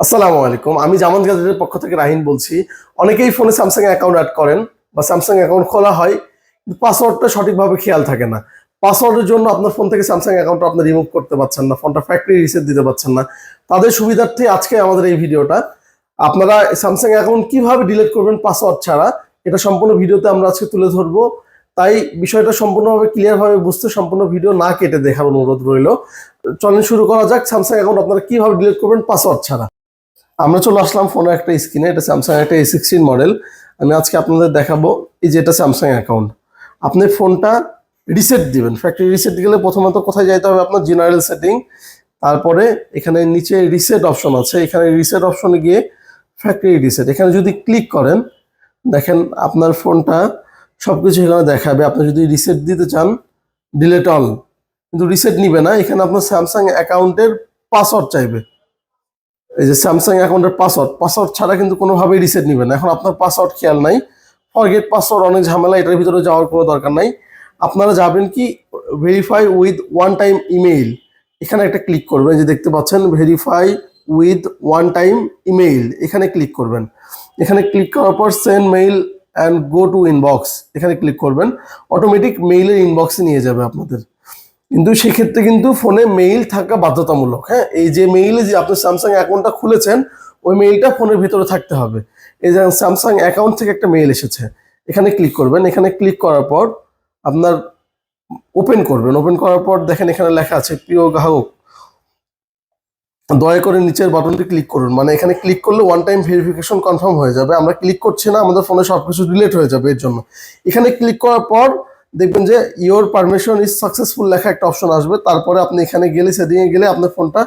আসসালামু আলাইকুম। আমি জামান গ্যাজেটের পক্ষ থেকে রাহিন বলছি। অনেকেই ফোনে স্যামসাং অ্যাকাউন্ট অ্যাড করেন বা স্যামসাং অ্যাকাউন্ট খোলা হয়, কিন্তু পাসওয়ার্ডটা সঠিকভাবে খেয়াল থাকে না। পাসওয়ার্ডের জন্য আপনার ফোন থেকে স্যামসাং অ্যাকাউন্টটা আপনি রিমুভ করতে পারছেন না ফোনটা ফ্যাক্টরি রিসেট দিতে পারছেন না। তাদের সুবিধার্থে আজকে আমাদের এই ভিডিওটা। আপনারা স্যামসাং অ্যাকাউন্ট কীভাবে ডিলিট করবেন পাসওয়ার্ড ছাড়া, এটা সম্পূর্ণ ভিডিওতে আমরা আজকে তুলে ধরবো। তাই বিষয়টা সম্পূর্ণভাবে ক্লিয়ারভাবে বুঝতে সম্পূর্ণ ভিডিও না কেটে দেখার অনুরোধ রইল। চলেন শুরু করা যাক স্যামসাং অ্যাকাউন্ট আপনারা কীভাবে ডিলিট করবেন পাসওয়ার্ড ছাড়া। আমরা চলে আসলাম ফোনের একটা স্ক্রিনে, এটা স্যামসাং একটা এ সিক্সটিন মডেল আমি আজকে আপনাদের দেখাবো এই যে এটা স্যামসাং অ্যাকাউন্ট আপনি ফোনটা রিসেট দিবেন। ফ্যাক্টরি রিসেট গেলে প্রথমত কোথায় যাইতে হবে? আপনার জেনারেল সেটিং তারপরে এখানে নিচে রিসেট অপশন আছে। এখানে রিসেট অপশনে গিয়ে ফ্যাক্টরি রিসেট এখানে যদি ক্লিক করেন, দেখেন আপনার ফোনটা সব কিছু এখানে দেখাবে। আপনি যদি রিসেট দিতে চান ডিলেট অল কিন্তু রিসেট নিবে না। এখানে আপনার স্যামসাং অ্যাকাউন্টের পাসওয়ার্ড চাইবে। এই যে স্যামসাং অ্যাকাউন্টের পাসওয়ার্ড পাসওয়ার্ড ছাড়া কিন্তু কোনোভাবেই রিসেট নেবেন এখন আপনার পাসওয়ার্ড খেয়াল নাই। ফরগেট পাসওয়ার্ড অনেক ঝামেলা, এটার ভিতরে যাওয়ার কোনো দরকার নাই। আপনারা যাবেন কি verify with one time email এখানে একটা ক্লিক করবেন যে দেখতে পাচ্ছেন verify with one time email এখানে ক্লিক করবেন। এখানে ক্লিক করার পর send mail and go to inbox এখানে ক্লিক করবেন। অটোমেটিক মেইলের ইনবক্সে নিয়ে যাবে আপনাদের। কিন্তু সেক্ষেত্রে কিন্তু ফোনে মেইল থাকা বাধ্যতামূলক হ্যাঁ? এই যে মেইলে যে আপনি স্যামসাং অ্যাকাউন্টটা খুলেছেন, ওই মেইলটা ফোনের ভিতরে থাকতে হবে। এই যে স্যামসাং অ্যাকাউন্ট থেকে একটা মেইল এসেছে, এখানে ক্লিক করবেন। এখানে ক্লিক করার পর আপনার ওপেন করবেন। ওপেন করার পর দেখেন এখানে লেখা আছে, প্রিয় গ্রাহক, দয়া করে নিচের বাটনটি ক্লিক করুন। মানে এখানে ক্লিক করলে ওয়ান টাইম ভেরিফিকেশন কনফার্ম হয়ে যাবে। আমরা ক্লিক করছি না, আমাদের ফোনে সব কিছু ডিলেট হয়ে যাবে এর জন্য। এখানে ক্লিক করার পর দেখবেন যে ইওর পারমিশন ইজ সাকসেসফুল লেখা একটা অপশন আসবে, তারপরে আপনি এখানে গেলে সেটিংয়ে গেলে আপনার ফোনটা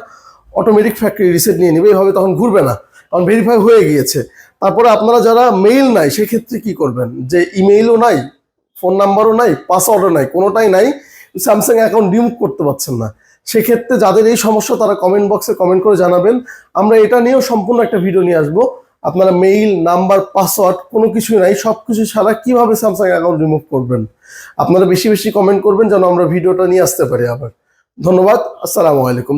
অটোমেটিক ফ্যাক্টরি রিসেট নিয়ে নেবে এইভাবে তখন ঘুরবে না, কারণ ভেরিফাই হয়ে গিয়েছে। তারপরে আপনারা যারা মেইল নাই, সেক্ষেত্রে কি করবেন? যে ইমেইলও নাই ফোন নাম্বারও নাই পাসওয়ার্ডও নাই, কোনোটাই নাই স্যামসাং অ্যাকাউন্ট রিমুভ করতে পারছেন না। সেক্ষেত্রে যাদের এই সমস্যা, তারা কমেন্ট বক্সে কমেন্ট করে জানাবেন। আমরা এটা নিয়েও সম্পূর্ণ একটা ভিডিও নিয়ে আসব। আপনারা মেইল নাম্বার পাসওয়ার্ড কোনো কিছুই নাই সব কিছু ছাড়া কীভাবে স্যামসাং অ্যাকাউন্ট রিমুভ করবেন? আপনারা বেশি বেশি কমেন্ট করবেন যেন আমরা ভিডিওটা নিয়ে আসতে পারি আবার। ধন্যবাদ, আসসালামু আলাইকুম।